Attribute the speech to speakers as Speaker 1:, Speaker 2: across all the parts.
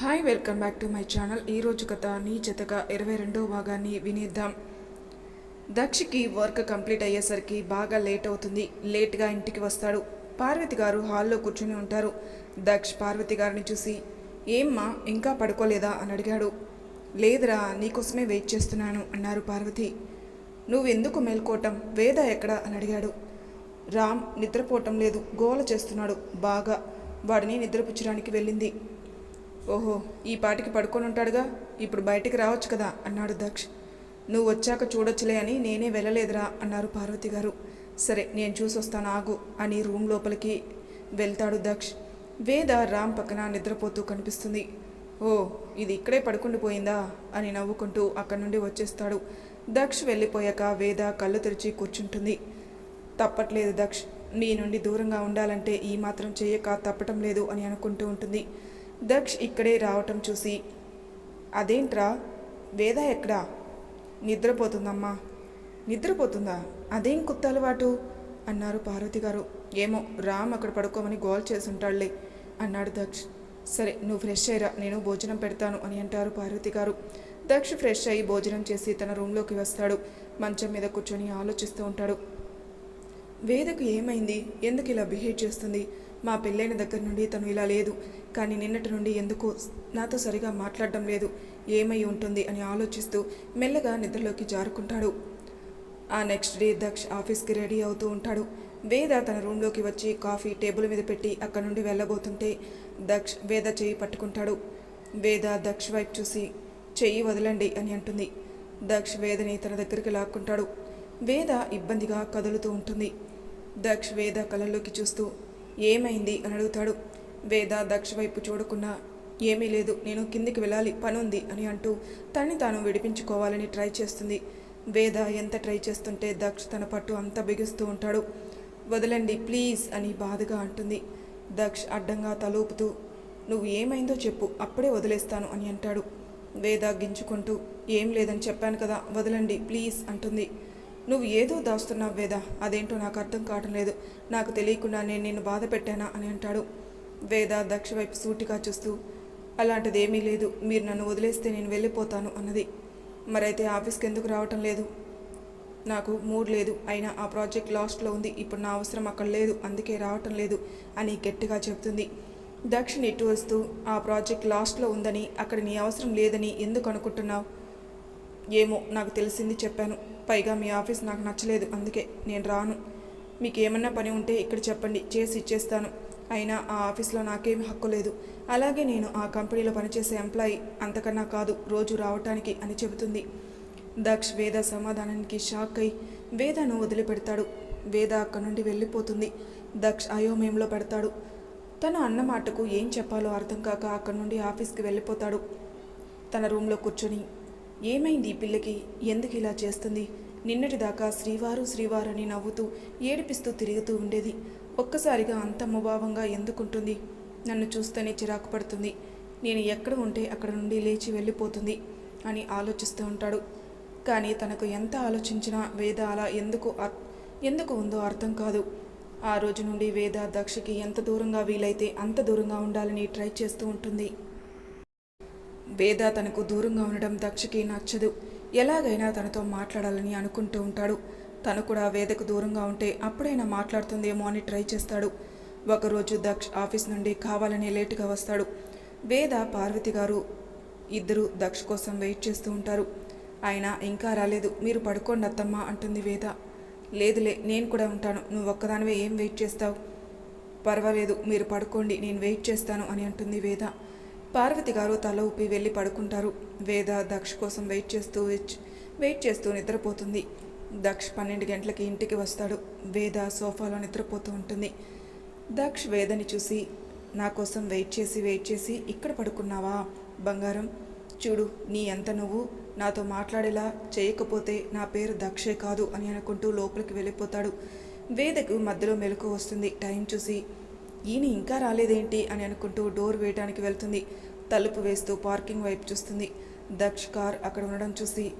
Speaker 1: Hi welcome back to my channel ఈరోజు కథ నీ జతగా ఇరవై రెండవ భాగాన్ని వినేద్దాం. దక్షికి వర్క్ కంప్లీట్ అయ్యేసరికి బాగా లేట్ అవుతుంది. లేట్గా ఇంటికి వస్తాడు. పార్వతి గారు హాల్లో కూర్చుని ఉంటారు. దక్ష్ పార్వతి గారిని చూసి ఏమ్మా ఇంకా పడుకోలేదా? అని అడిగాడు. లేదురా నీకోసమే వెయిట్ చేస్తున్నాను అన్నారు పార్వతి. నువ్వెందుకు మేల్కోవటం వేద ఎక్కడ? అని అడిగాడు. రామ్ నిద్రపోవటం లేదు. గోల చేస్తున్నాడు. బాగా. వాడిని నిద్రపుచ్చడానికి వెళ్ళింది. ఓహో ఈ పాటికి పడుకొని ఉంటాడుగా? ఇప్పుడు బయటికి రావచ్చు కదా అన్నాడు దక్ష్. నువ్వు వచ్చాక చూడొచ్చులే అని నేనే వెళ్ళలేదురా అన్నారు పార్వతి గారు. సరే నేను చూసొస్తాను ఆగు అని రూమ్ లోపలికి వెళ్తాడు దక్ష్. వేద రామ్ పక్కన నిద్రపోతూ కనిపిస్తుంది. ఓ ఇది ఇక్కడే పడుకుండిపోయిందా అని నవ్వుకుంటూ అక్కడి నుండి వచ్చేస్తాడు. దక్ష్ వెళ్ళిపోయాక వేద కళ్ళు తెరిచి కూర్చుంటుంది. తప్పట్లేదు దక్ష్ నీ నుండి దూరంగా ఉండాలంటే ఈ మాత్రం చేయక తప్పటం లేదు అని అనుకుంటూ ఉంటుంది. దక్ష్ ఇక్కడే రావటం చూసి అదేంట్రా? వేద ఎక్కడా? నిద్రపోతుందమ్మా. నిద్రపోతుందా? అదేం కొత్త అలవాటు అన్నారు పార్వతి గారు. ఏమో రామ్ అక్కడ పడుకోమని గోల్ చేసుంటాడులే అన్నాడు దక్ష్. సరే నువ్వు ఫ్రెష్ అయ్యరా. నేను భోజనం పెడతాను అని అంటారు పార్వతి గారు. దక్ష్ ఫ్రెష్ అయ్యి భోజనం చేసి తన రూమ్లోకి వస్తాడు. మంచం మీద కూర్చొని ఆలోచిస్తూ ఉంటాడు. వేదకు ఏమైంది? ఎందుకు ఇలా బిహేవ్ చేస్తుంది? మా పెళ్ళైన దగ్గర నుండి తను ఇలా లేదు కానీ నిన్నటి నుండి ఎందుకు నాతో సరిగా మాట్లాడడం లేదు ఏమై ఉంటుంది అని ఆలోచిస్తూ మెల్లగా నిద్రలోకి జారుకుంటాడు. ఆ నెక్స్ట్ డే దక్ష్ ఆఫీస్కి రెడీ అవుతూ ఉంటాడు. వేద తన రూమ్లోకి వచ్చి కాఫీ టేబుల్ మీద పెట్టి అక్కడ నుండి వెళ్ళబోతుంటే దక్ష్ వేద చెయ్యి పట్టుకుంటాడు. వేద దక్ష్ వైపు చూసి చెయ్యి వదలండి అని అంటుంది. దక్ష్ వేదని తన దగ్గరికి లాక్కుంటాడు. వేద ఇబ్బందిగా కదులుతూ ఉంటుంది. దక్ష్ వేద కళ్ళల్లోకి చూస్తూ ఏమైంది? అని అడుగుతాడు. వేద దక్ష వైపు చూడకుండా ఏమీ లేదు నేను కిందికి వెళ్ళాలి పనుంది అని అంటూ తన్ని తాను విడిపించుకోవాలని ట్రై చేస్తుంది. వేద ఎంత ట్రై చేస్తుంటే దక్ష తన పట్టు అంత బిగుస్తూ ఉంటాడు. వదలండి ప్లీజ్ అని బాధగా అంటుంది. దక్ష్ అడ్డంగా తలూపుతూ నువ్వు ఏమైందో చెప్పు అప్పుడే వదిలేస్తాను అని అంటాడు. వేద గించుకుంటూ ఏం లేదని చెప్పాను కదా వదలండి ప్లీజ్ అంటుంది. నువ్వు ఏదో దాస్తున్నావు వేద? అదేంటో నాకు అర్థం కావటం లేదు. నాకు తెలియకుండా నేను నిన్ను బాధ పెట్టానా అని అంటాడు. వేద దక్ష వైపు సూటిగా చూస్తూ అలాంటిది ఏమీ లేదు. మీరు నన్ను వదిలేస్తే నేను వెళ్ళిపోతాను అన్నది. మరైతే ఆఫీస్కి ఎందుకు రావటం లేదు? నాకు మూడ్ లేదు. అయినా ఆ ప్రాజెక్ట్ లాస్ట్లో ఉంది. ఇప్పుడు నా అవసరం అక్కడ లేదు. అందుకే రావటం లేదు అని గట్టిగా చెబుతుంది దక్షిణ ఇటు వస్తూ ఆ ప్రాజెక్ట్ లాస్ట్లో ఉందని అక్కడ నీ అవసరం లేదని ఎందుకు అనుకుంటున్నావు? ఏమో నాకు తెలిసింది చెప్పాను. పైగా మీ ఆఫీస్ నాకు నచ్చలేదు. అందుకే నేను రాను. మీకు ఏమన్నా పని ఉంటే ఇక్కడ చెప్పండి. చేసి ఇచ్చేస్తాను. అయినా ఆ ఆఫీస్లో నాకేం హక్కు లేదు. అలాగే నేను ఆ కంపెనీలో పనిచేసే ఎంప్లాయీ అంతకన్నా కాదు. రోజు రావటానికి అని చెబుతుంది. దక్ష్ వేద సమాధానానికి షాక్ అయి వేదను వదిలిపెడతాడు. వేద అక్కడి నుండి వెళ్ళిపోతుంది. దక్ష్ అయోమయంలో పెడతాడు. తను అన్న మాటకు ఏం చెప్పాలో అర్థం కాక అక్కడి నుండి ఆఫీస్కి వెళ్ళిపోతాడు. తన రూమ్లో కూర్చొని ఏమైంది ఈ పిల్లకి? ఎందుకు ఇలా చేస్తుంది? నిన్నటిదాకా శ్రీవారు శ్రీవారు అని నవ్వుతూ ఏడిపిస్తూ తిరుగుతూ ఉండేది. ఒక్కసారిగా అంత ముభావంగా ఎందుకుంటుంది? నన్ను చూస్తేనే చిరాకు పడుతుంది. నేను ఎక్కడ ఉంటే అక్కడ నుండి లేచి వెళ్ళిపోతుంది అని ఆలోచిస్తూ ఉంటాడు. కానీ తనకు ఎంత ఆలోచించినా వేద అలా ఎందుకు అర్- ఎందుకు ఉందో అర్థం కాదు. ఆ రోజు నుండి వేద దక్షకి ఎంత దూరంగా వీలైతే అంత దూరంగా ఉండాలని ట్రై చేస్తూ ఉంటుంది. వేద తనకు దూరంగా ఉండడం దక్షకి నచ్చదు. ఎలాగైనా తనతో మాట్లాడాలని అనుకుంటూ ఉంటాడు. తను కూడా వేదకు దూరంగా ఉంటే అప్పుడైనా మాట్లాడుతుందేమో అని ట్రై చేస్తాడు. ఒకరోజు దక్ష ఆఫీస్ నుండి కావాలని లేటుగా వస్తాడు. వేద పార్వతి గారు ఇద్దరు దక్ష కోసం వెయిట్ చేస్తూ ఉంటారు. ఆయన ఇంకా రాలేదు. మీరు పడుకోండి అత్తమ్మ అంటుంది వేద. లేదులే నేను కూడా ఉంటాను. నువ్వు ఒక్కదానివే ఏం వెయిట్ చేస్తావు? పర్వాలేదు మీరు పడుకోండి నేను వెయిట్ చేస్తాను అని అంటుంది వేద. పార్వతి గారు తల ఊపి వెళ్ళి పడుకుంటారు. వేద దక్ష కోసం వెయిట్ చేస్తూ వెచ్- వెయిట్ చేస్తూ నిద్రపోతుంది. దక్ష్ పన్నెండు గంటలకి ఇంటికి వస్తాడు. వేద సోఫాలో నిద్రపోతూ ఉంటుంది. దక్ష్ వేదని చూసి నా కోసం వెయిట్ చేసి వెయిట్ చేసి ఇక్కడ పడుకున్నావా? బంగారం చూడు నీ ఎంత నువ్వు నాతో మాట్లాడేలా చేయకపోతే నా పేరు దక్షే కాదు అని అనుకుంటూ లోపలికి వెళ్ళిపోతాడు. వేదకు మధ్యలో మెలకు వస్తుంది. టైం చూసి ఈయన ఇంకా రాలేదేంటి? అని అనుకుంటూ డోర్ వేయడానికి వెళ్తుంది. తలుపు వేస్తూ పార్కింగ్ వైపు చూస్తుంది. దక్ష్ కార్ అక్కడ ఉండడం చూసి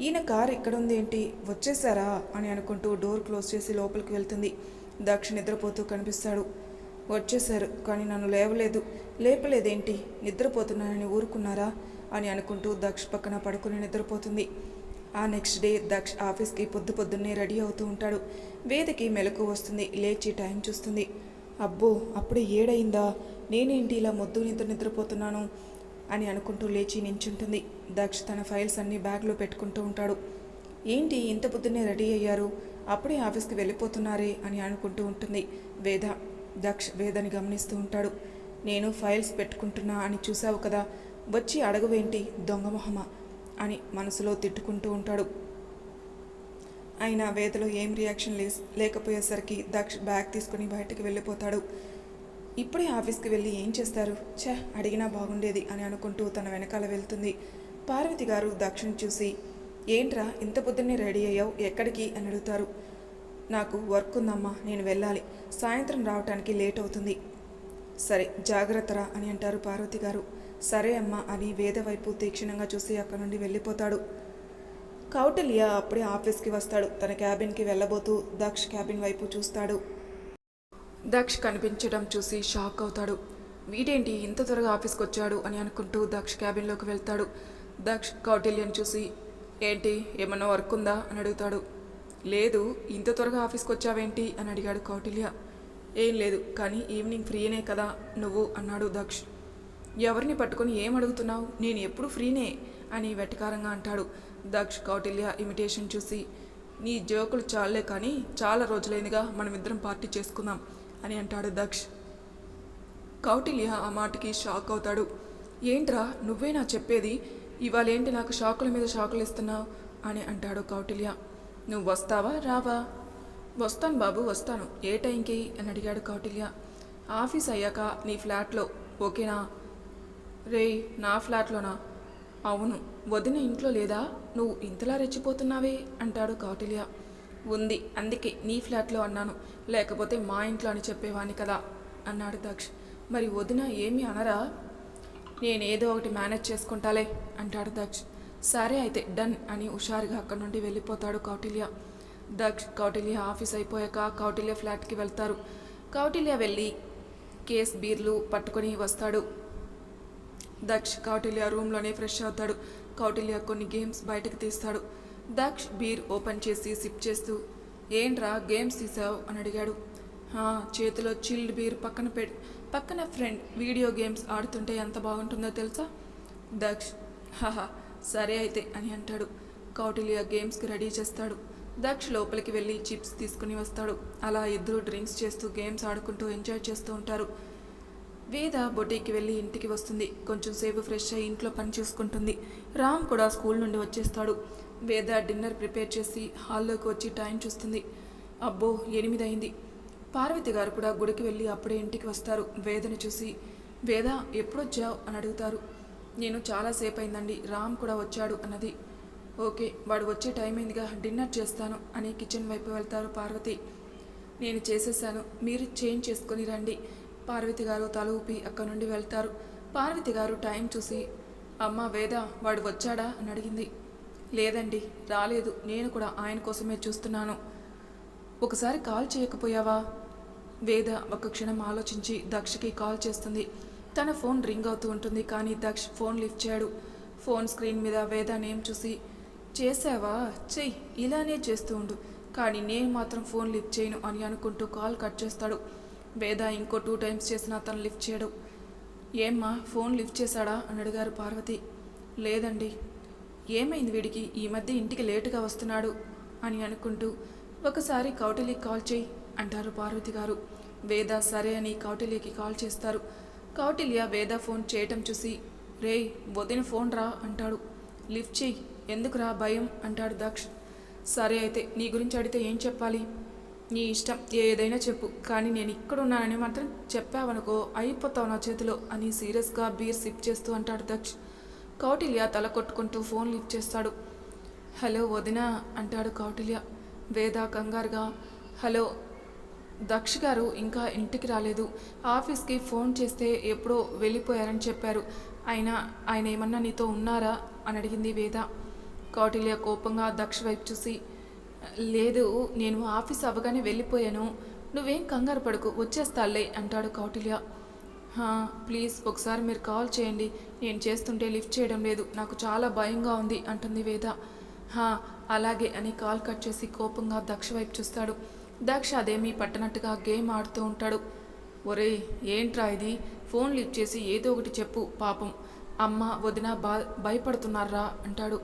Speaker 1: ఈయన కార్ ఇక్కడ ఉంది ఏంటి? వచ్చేసారా? అని అనుకుంటూ డోర్ క్లోజ్ చేసి లోపలికి వెళ్తుంది. దక్ష్ నిద్రపోతూ కనిపిస్తాడు. వచ్చేశారు కానీ నన్ను లేవలేదు. లేపలేదేంటి? నిద్రపోతున్నానని ఊరుకున్నారా? అని అనుకుంటూ దక్ష్ పక్కన పడుకుని నిద్రపోతుంది. ఆ నెక్స్ట్ డే దక్ష్ ఆఫీస్కి పొద్దు పొద్దున్నే రెడీ అవుతూ ఉంటాడు. వేదకి మెలకు వస్తుంది. లేచి టైం చూస్తుంది. అబ్బో అప్పుడే ఏడైందా నేనేంటి ఇలా మొద్దు నిద్ర నిద్రపోతున్నాను అని అనుకుంటూ లేచి నించుంటుంది. దక్ష తన ఫైల్స్ అన్నీ బ్యాగ్లో పెట్టుకుంటూ ఉంటాడు. ఏంటి ఇంత పొద్దున్నే రెడీ అయ్యారు? అప్పుడే ఆఫీస్కి వెళ్ళిపోతున్నారే అని అనుకుంటూ ఉంటుంది వేద. దక్ష్ వేదని గమనిస్తూ ఉంటాడు. నేను ఫైల్స్ పెట్టుకుంటున్నా అని చూసావు కదా వచ్చి అడగవేంటి దొంగమొహమ అని మనసులో తిట్టుకుంటూ ఉంటాడు. అయినా వేదలో ఏం రియాక్షన్ లే లేకపోయేసరికి దక్ష్ బ్యాగ్ తీసుకుని బయటకు వెళ్ళిపోతాడు. ఇప్పుడే ఆఫీస్కి వెళ్ళి ఏం చేస్తారు? ఛ అడిగినా బాగుండేది అని అనుకుంటూ తన వెనకాల వెళ్తుంది. పార్వతి గారు దక్షిణ చూసి ఏంట్రా ఇంత పొద్దున్నే రెడీ అయ్యావు? ఎక్కడికి? అని అడుగుతారు. నాకు వర్క్ ఉందమ్మా నేను వెళ్ళాలి. సాయంత్రం రావటానికి లేట్ అవుతుంది. సరే జాగ్రత్తరా అని అంటారు పార్వతి గారు. సరే అమ్మా అని వేద వైపు తీక్షణంగా చూసి అక్కడి నుండి వెళ్ళిపోతాడు. కౌటిల్య అప్పుడే ఆఫీస్కి వస్తాడు. తన క్యాబిన్కి వెళ్ళబోతూ దక్ష్ క్యాబిన్ వైపు చూస్తాడు. దక్ష్ కనిపించడం చూసి షాక్ అవుతాడు. వీడేంటి ఇంత త్వరగా ఆఫీస్కి వచ్చాడు అని అనుకుంటూ దక్ష్ క్యాబిన్లోకి వెళ్తాడు. దక్ష్ కౌటిల్యం చూసి ఏంటి ఏమన్నా వర్క్ ఉందా అని అడుగుతాడు. లేదు ఇంత త్వరగా ఆఫీస్కి వచ్చావేంటి అని అడిగాడు కౌటిల్య. ఏం లేదు కానీ ఈవినింగ్ ఫ్రీనే కదా నువ్వు? అన్నాడు దక్ష్. ఎవరిని పట్టుకొని ఏం అడుగుతున్నావు? నేను ఎప్పుడు ఫ్రీనే అని వెటకారంగా అంటాడు దక్ష్ కౌటిల్య ఇమిటేషన్ చూసి. నీ జోకులు చాలే కానీ చాలా రోజులైందిగా మనమిద్దరం పార్టీ చేసుకుందాం. అని అంటాడు దక్ష్. కౌటిల్య ఆ మాటకి షాక్ అవుతాడు. ఏంట్రా నువ్వే నా చెప్పేది? ఇవాళ ఏంటి నాకు షాకుల మీద షాకులు ఇస్తున్నావు? అని అంటాడు కౌటిల్య. నువ్వు వస్తావా రావా? వస్తాను బాబు వస్తాను. ఏ టైంకి? అని అడిగాడు కౌటిల్య. ఆఫీస్ అయ్యాక నీ ఫ్లాట్లో ఓకేనా? రేయ్ నా ఫ్లాట్లోనా? అవును. వదిన ఇంట్లో లేదా? నువ్వు ఇంతలా రెచ్చిపోతున్నావే అంటాడు కౌటిల్య. ఉంది. అందుకే నీ ఫ్లాట్లో అన్నాను. లేకపోతే మా ఇంట్లో అని చెప్పేవాణ్ణి కదా అన్నాడు దక్ష్. మరి వదిన ఏమీ అనరా? నేనేదో ఒకటి మేనేజ్ చేసుకుంటాలే అంటాడు దక్ష్. సరే అయితే డన్ అని హుషారుగా అక్కడి నుండి వెళ్ళిపోతాడు కౌటిల్య. దక్ష్ కౌటిల్య ఆఫీస్ అయిపోయాక కౌటిల్య ఫ్లాట్కి వెళ్తారు. కౌటిల్య వెళ్ళి కేస్ బీర్లు పట్టుకొని వస్తాడు. దక్ష్ కౌటిల్య రూమ్లోనే ఫ్రెష్ అవుతాడు. కౌటిల్య కొన్ని గేమ్స్ బయటకు తీస్తాడు. దక్ష్ బీర్ ఓపెన్ చేసి సిప్ చేస్తూ ఏంట్రా గేమ్స్ తీసావు? అని అడిగాడు. చేతిలో చిల్డ్ బీర్ పక్కన పె పక్కన ఫ్రెండ్ వీడియో గేమ్స్ ఆడుతుంటే ఎంత బాగుంటుందో తెలుసా? దక్ష్ హాహా సరే అయితే అని అంటాడు. కౌటిల్య గేమ్స్కి రెడీ చేస్తాడు. దక్ష్ లోపలికి వెళ్ళి చిప్స్ తీసుకుని వస్తాడు. అలా ఇద్దరు డ్రింక్స్ చేస్తూ గేమ్స్ ఆడుకుంటూ ఎంజాయ్ చేస్తూ ఉంటారు. వేద బొటీకి వెళ్ళి ఇంటికి వస్తుంది. కొంచెం సేపు ఫ్రెష్ అయ్యి ఇంట్లో పని చూసుకుంటుంది. రామ్ కూడా స్కూల్ నుండి వచ్చేస్తాడు. వేద డిన్నర్ ప్రిపేర్ చేసి హాల్లోకి వచ్చి టైం చూస్తుంది. అబ్బో ఎనిమిది అయింది పార్వతి గారు కూడా గుడికి వెళ్ళి అప్పుడే ఇంటికి వస్తారు. వేదను చూసి వేద ఎప్పుడొచ్చావు? అని అడుగుతారు. నేను చాలాసేపు అయిందండి రామ్ కూడా వచ్చాడు అన్నది. ఓకే వాడు వచ్చే టైం అయిందిగా డిన్నర్ చేస్తాను అని కిచెన్ వైపు వెళ్తారు పార్వతి. నేను చేసేసాను. మీరు చేంజ్ చేసుకొని రండి పార్వతి గారు తల ఊపి అక్కడి నుండి వెళ్తారు. పార్వతి గారు టైం చూసి అమ్మ వేద వాడు వచ్చాడా? అని అడిగింది. లేదండి రాలేదు. నేను కూడా ఆయన కోసమే చూస్తున్నాను. ఒకసారి కాల్ చేయకపోయావా? వేద ఒక క్షణం ఆలోచించి దక్షకి కాల్ చేస్తుంది. తన ఫోన్ రింగ్ అవుతూ ఉంటుంది కానీ దక్ష ఫోన్ లిఫ్ట్ చేయడు. ఫోన్ స్క్రీన్ మీద వేద నేమ్ చూసి చేసావా చెయ్యి ఇలానే చేస్తూ ఉండు. కానీ నేను మాత్రం ఫోన్ లిఫ్ట్ చేయను అని అనుకుంటూ కాల్ కట్ చేస్తాడు. వేద ఇంకో టూ టైమ్స్ చేసినా తను లిఫ్ట్ చేయడు. ఏమ్మా ఫోన్ లిఫ్ట్ చేశాడా? అని అడిగారు పార్వతి. లేదండి ఏమైంది వీడికి? ఈ మధ్య ఇంటికి లేటుగా వస్తున్నాడు అని అనుకుంటూ ఒకసారి కౌటిలికి కాల్ చేయి అంటారు పార్వతి గారు. వేద సరే అని కౌటిల్యకి కాల్ చేస్తారు. కౌటిల్య వేద ఫోన్ చేయటం చూసి రేయ్ వదిన ఫోన్ రా అంటాడు. లిఫ్ట్ చెయ్యి ఎందుకురా భయం? అంటాడు దక్ష్. సరే అయితే నీ గురించి అడిగితే ఏం చెప్పాలి? నీ ఇష్టం ఏదైనా చెప్పు. కానీ నేను ఇక్కడున్నానని మాత్రం చెప్పావనుకో అయిపోతావు నా చేతిలో అని సీరియస్గా బీర్ సిప్ చేస్తూ అంటాడు దక్ష్. కౌటిల్య తల కొట్టుకుంటూ ఫోన్ లిఫ్ట్ చేస్తాడు హలో వదినా అంటాడు కౌటిల్య. వేద కంగారుగా హలో దక్ష గారు ఇంకా ఇంటికి రాలేదు. ఆఫీస్కి ఫోన్ చేస్తే ఎప్పుడో వెళ్ళిపోయారని చెప్పారు. అయినా ఆయన ఏమన్నా నీతో ఉన్నారా అని అడిగింది వేద. కౌటిల్య కోపంగా దక్ష వైపు చూసి లేదు నేను ఆఫీస్ అవ్వగానే వెళ్ళిపోయాను. నువ్వేం కంగారు పడుకు వచ్చేస్తాలే అంటాడు కౌటిల్య. ప్లీజ్ ఒకసారి మీరు కాల్ చేయండి. నేను చేస్తుంటే లిఫ్ట్ చేయడం లేదు. నాకు చాలా భయంగా ఉంది అంటుంది వేద. "హా, అలాగే అని కాల్ కట్ చేసి కోపంగా దక్ష వైపు చూస్తాడు. దక్ష అదేమీ పట్టనట్టుగా గేమ్ ఆడుతూ ఉంటాడు. ఒరేయ్ ఏంట్రా ఇది? ఫోన్ లిఫ్ట్ చేసి ఏదో ఒకటి చెప్పు పాపం. అమ్మ వదిన బా భయపడుతున్నారా? అంటాడు.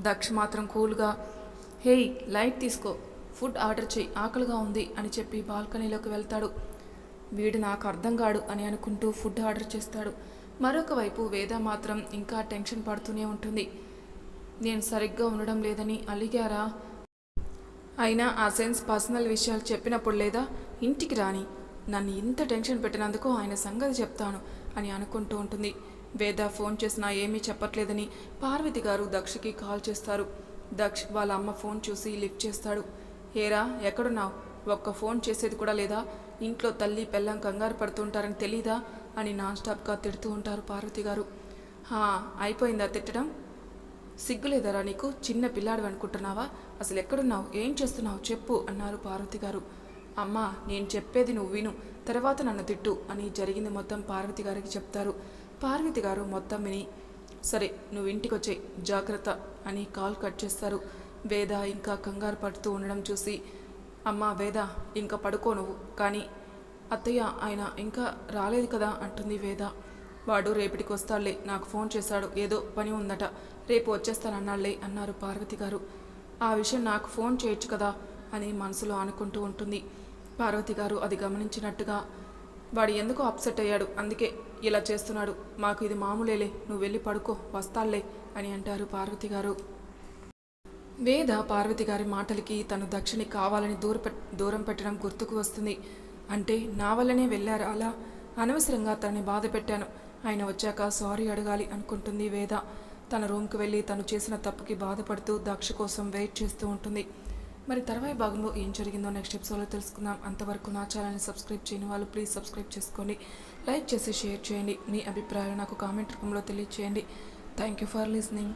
Speaker 1: దక్ష మాత్రం కూల్గా హేయ్ లైట్ తీసుకో. ఫుడ్ ఆర్డర్ చేయి ఆకలిగా ఉంది అని చెప్పి బాల్కనీలోకి వెళ్తాడు. వీడు నాకు అర్థం కాడు అని అనుకుంటూ ఫుడ్ ఆర్డర్ చేస్తాడు. మరొక వైపు వేద మాత్రం ఇంకా టెన్షన్ పడుతూనే ఉంటుంది. నేను సరిగ్గా ఉండడం లేదని అలిగారా? అయినా ఆ సెన్స్ పర్సనల్ విషయాలు చెప్పినప్పుడు లేదా? ఇంటికి రాని నన్ను ఇంత టెన్షన్ పెట్టినందుకు ఆయన సంగతి చెప్తాను అని అనుకుంటూ ఉంటుంది. వేద ఫోన్ చేసినా ఏమీ చెప్పట్లేదని పార్వతి గారు దక్షకి కాల్ చేస్తారు. దక్ష్ వాళ్ళ అమ్మ ఫోన్ చూసి లిఫ్ట్ చేస్తాడు. ఏరా ఎక్కడున్నావు? ఒక్క ఫోన్ చేసేది కూడా లేదా? ఇంట్లో తల్లి పెళ్ళం కంగారు పడుతుంటారని తెలీదా అని నాన్ స్టాప్గా తిడుతూ ఉంటారు పార్వతి గారు. "హా, అయిపోయిందా తిట్టడం? సిగ్గులేదరా నీకు? చిన్న పిల్లాడు అనుకుంటున్నావా? అసలు ఎక్కడున్నావు? ఏం చేస్తున్నావు? చెప్పు అన్నారు పార్వతి గారు. అమ్మా నేను చెప్పేది నువ్వు విను. తర్వాత నన్ను తిట్టు అని జరిగింది మొత్తం పార్వతి గారికి చెప్తారు. పార్వతి గారు మొత్తం విని సరే నువ్వు ఇంటికి వచ్చే జాగ్రత్త అని కాల్ కట్ చేస్తారు. వేద ఇంకా కంగారు పడుతూ ఉండడం చూసి అమ్మా వేద ఇంకా పడుకో నువ్వు. కానీ అత్తయ్య ఆయన ఇంకా రాలేదు కదా అంటుంది వేద. వాడు రేపటికి వస్తాడులే నాకు ఫోన్ చేశాడు ఏదో పని ఉందట. రేపు వచ్చేస్తానన్నాళ్ళే అన్నారు పార్వతి గారు. ఆ విషయం నాకు ఫోన్ చేయొచ్చు కదా అని మనసులో అనుకుంటూ ఉంటుంది. పార్వతి గారు అది గమనించినట్టుగా వాడు ఎందుకు అప్సెట్ అయ్యాడు అందుకే ఇలా చేస్తున్నాడు. మాకు ఇది మామూలేలే నువ్వు వెళ్ళి పడుకో వస్తాళ్ళే అని అంటారు పార్వతి గారు. వేద పార్వతి గారి మాటలకి తను దక్షిణి కావాలని దూర దూరం పెట్టడం గుర్తుకు వస్తుంది. అంటే నా వల్లనే వెళ్ళారు అలా అనవసరంగా తనని బాధ పెట్టాను. ఆయన వచ్చాక సారీ అడగాలి అనుకుంటుంది వేద. తన రూమ్కి వెళ్ళి తను చేసిన తప్పుకి బాధపడుతూ దక్ష కోసం వెయిట్ చేస్తూ ఉంటుంది. మరి తర్వాయి భాగంలో ఏం జరిగిందో నెక్స్ట్ ఎపిసోడ్లో తెలుసుకుందాం. అంతవరకు నా ఛానల్ని సబ్స్క్రైబ్ చేయని వాళ్ళు ప్లీజ్ సబ్స్క్రైబ్ చేసుకోండి లైక్ చేసి షేర్ చేయండి. మీ అభిప్రాయాలు నాకు కామెంట్ రూపంలో తెలియచేయండి. Thank you for listening.